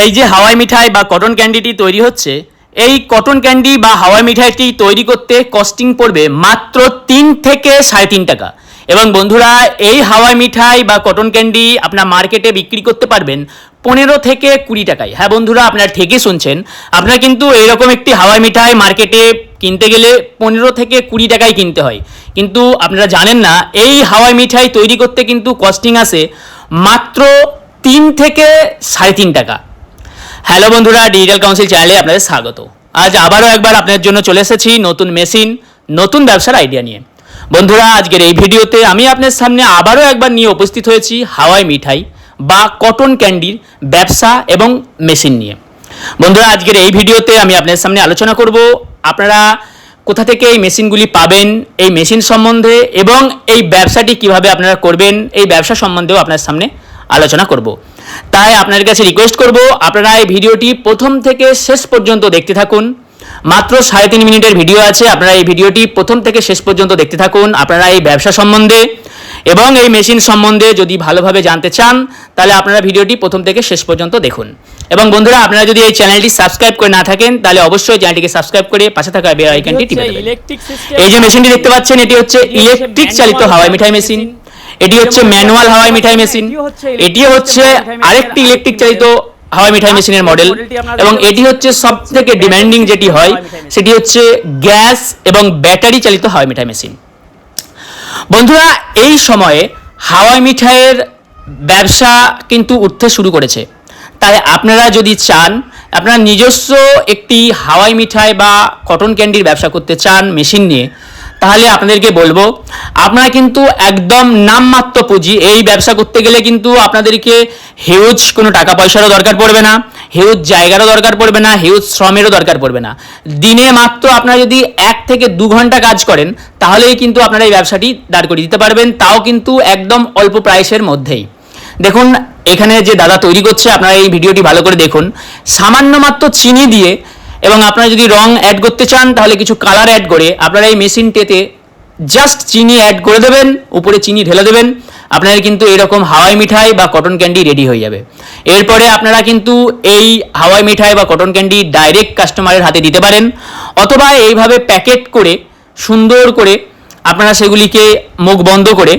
এই যে হাওয়াই মিঠাই বা কটন ক্যান্ডিটি তৈরি হচ্ছে, এই কটন ক্যান্ডি বা হাওয়াই মিঠাইটি তৈরি করতে কস্টিং পড়বে মাত্র তিন থেকে সাড়ে তিন টাকা। এবং বন্ধুরা, এই হাওয়াই মিঠাই বা কটন ক্যান্ডি আপনার মার্কেটে বিক্রি করতে পারবেন পনেরো থেকে কুড়ি টাকায়। হ্যাঁ বন্ধুরা, আপনার ঠিকই শুনছেন। আপনার কিন্তু এরকম একটি হাওয়াই মিঠাই মার্কেটে কিনতে গেলে পনেরো থেকে কুড়ি টাকায় কিনতে হয়। কিন্তু আপনারা জানেন না, এই হাওয়াই মিঠাই তৈরি করতে কিন্তু কস্টিং আসে মাত্র তিন থেকে সাড়ে তিন টাকা। হ্যালো বন্ধুরা ডিজিটাল কাউন্সিল চ্যানেলে আপনাদের স্বাগত আজ আবারও একবার আপনাদের জন্য চলে এসেছি নতুন মেশিন নতুন ব্যবসার আইডিয়া নিয়ে। বন্ধুরা, আজকের এই ভিডিওতে আমি আপনার সামনে আবারও একবার নিয়ে উপস্থিত হয়েছি হাওয়াই মিঠাই বা কটন ক্যান্ডির ব্যবসা এবং মেশিন নিয়ে। বন্ধুরা, আজকের এই ভিডিওতে আমি আপনাদের সামনে আলোচনা করব আপনারা কোথা থেকে এই মেশিনগুলি পাবেন, এই মেশিন সম্বন্ধে এবং এই ব্যবসাটি কীভাবে আপনারা করবেন, এই ব্যবসা সম্বন্ধেও আপনার সামনে আলোচনা করব। তাই আপনাদের কাছে রিকোয়েস্ট করব আপনারা এই ভিডিওটি প্রথম থেকে শেষ পর্যন্ত দেখতে থাকুন। মাত্র সাড়ে তিন মিনিটের ভিডিও আছে আপনারা এই ভিডিওটি প্রথম থেকে শেষ পর্যন্ত দেখতে থাকুন আপনারা এই ব্যবসা সম্বন্ধে। এবং এই মেশিন সম্বন্ধে যদি ভালোভাবে জানতে চান তাহলে আপনারা ভিডিওটি প্রথম থেকে শেষ পর্যন্ত দেখুন। এবং বন্ধুরা আপনারা যদি এই চ্যানেলটি সাবস্ক্রাইব করে না থাকেন তাহলে অবশ্যই চ্যানেলটিকে সাবস্ক্রাইব করে পাশে থাকা বেল আইকনটি টিপে দেবেন। এই যে মেশিনটি দেখতে পাচ্ছেন এটি হচ্ছে ইলেকট্রিক চালিত হাওয়াই মিঠাই মেশিন এটি হচ্ছে ম্যানুয়াল হাওয়াই মিঠাই মেশিন। এটি হচ্ছে আরেকটি ইলেকট্রিক চালিত হাওয়াই মিঠাই মেশিনের মডেল এবং এটি হচ্ছে সব থেকে ডিমান্ডিং যেটি হয় সেটি হচ্ছে গ্যাস এবং ব্যাটারি চালিত হাওয়াই মিঠাই মেশিন। বন্ধুরা এই সময়ে হাওয়াই মিঠাইয়ের ব্যবসা কিন্তু উঠতে শুরু করেছে। তাই আপনারা যদি চান আপনারা নিজস্ব একটি হাওয়াই মিঠাই বা কটন ক্যান্ডির ব্যবসা করতে চান মেশিন নিয়ে তাহলে আপনাদেরকে বলব, আপনারা কিন্তু একদম নামমাত্র পুঁজি, এই ব্যবসা করতে গেলে কিন্তু আপনাদেরকে হিউজ কোনো টাকা পয়সারও দরকার পড়বে না হিউজ জায়গারও দরকার পড়বে না হিউজ শ্রমেরও দরকার পড়বে না। দিনে মাত্র আপনারা যদি এক থেকে দু ঘণ্টা কাজ করেন, তাহলেই কিন্তু আপনারা এই ব্যবসাটি দাঁড় করিয়ে দিতে পারবেন, তাও কিন্তু একদম অল্প প্রাইসের মধ্যেই। দেখুন, এখানে যে দাদা তৈরি করছে, আপনারা এই ভিডিওটি ভালো করে দেখুন। সামান্য মাত্র চিনি দিয়ে এবং আপনারা যদি রং অ্যাড করতে চান, তাহলে কিছু কালার অ্যাড করে আপনারা এই মেশিনটিতে জাস্ট চিনি অ্যাড করে দেবেন, উপরে চিনি ঢেলে দেবেন, আপনাদের কিন্তু এরকম হাওয়াই মিঠাই বা কটন ক্যান্ডি রেডি হয়ে যাবে। এরপরে আপনারা কিন্তু এই হাওয়াই মিঠাই বা কটন ক্যান্ডি ডাইরেক্ট কাস্টমারের হাতে দিতে পারেন, অথবা এইভাবে প্যাকেট করে, সুন্দর করে আপনারা সেগুলিকে মুখ বন্ধ করে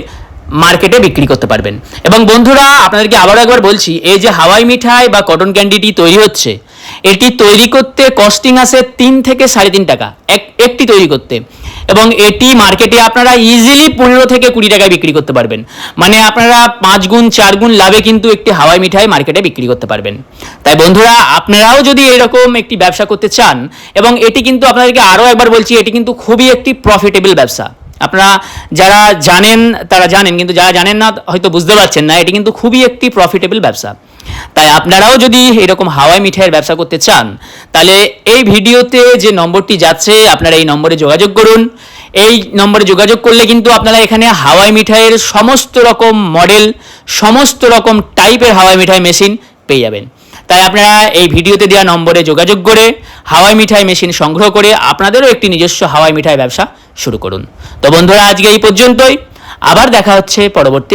মার্কেটে বিক্রি করতে পারবেন। এবং বন্ধুরা, আপনাদেরকে আবারও একবার বলছি, এই যে হাওয়াই মিঠাই বা কটন ক্যান্ডিটি তৈরি হচ্ছে, এটি তৈরি করতে কস্টিং আসে তিন থেকে সাড়ে তিন টাকা, এক, একটি তৈরি করতে। এবং এটি মার্কেটে আপনারা ইজিলি পনেরো থেকে কুড়ি টাকায় বিক্রি করতে পারবেন। মানে আপনারা পাঁচ গুণ, চার গুণ লাভে কিন্তু একটি হাওয়াই মিঠাই মার্কেটে বিক্রি করতে পারবেন। তাই বন্ধুরা, আপনারাও যদি এরকম একটি ব্যবসা করতে চান, এবং এটি কিন্তু আপনাদেরকে আরও একবার বলছি, এটি কিন্তু খুবই একটি প্রফিটেবল ব্যবসা। আপনারা যারা জানেন, তারা জানেন, কিন্তু যারা জানেন না, হয়তো বুঝতে পারছেন না, এটি কিন্তু খুবই একটি প্রফিটেবল ব্যবসা। তাই আপনারাও যদি এরকম হাওয়াই মিঠাইয়ের ব্যবসা করতে চান, তাহলে এই ভিডিওতে যে নম্বরটি যাচ্ছে, আপনারা এই নম্বরে যোগাযোগ করুন। এই নম্বরে যোগাযোগ করলে কিন্তু আপনারা এখানে হাওয়াই মিঠাইয়ের সমস্ত রকম মডেল সমস্ত রকম টাইপের হাওয়াই মিঠাই মেশিন পেয়ে যাবেন। তাই আপনারা এই ভিডিওতে দেওয়া নম্বরে যোগাযোগ করে হাওয়াই মিঠাই মেশিন সংগ্রহ করে আপনাদেরও একটি নিজস্ব হাওয়াই মিঠাই ব্যবসা শুরু করুন। তো বন্ধুরা, আজকে এই পর্যন্তই। আবার দেখা হচ্ছে পরবর্তী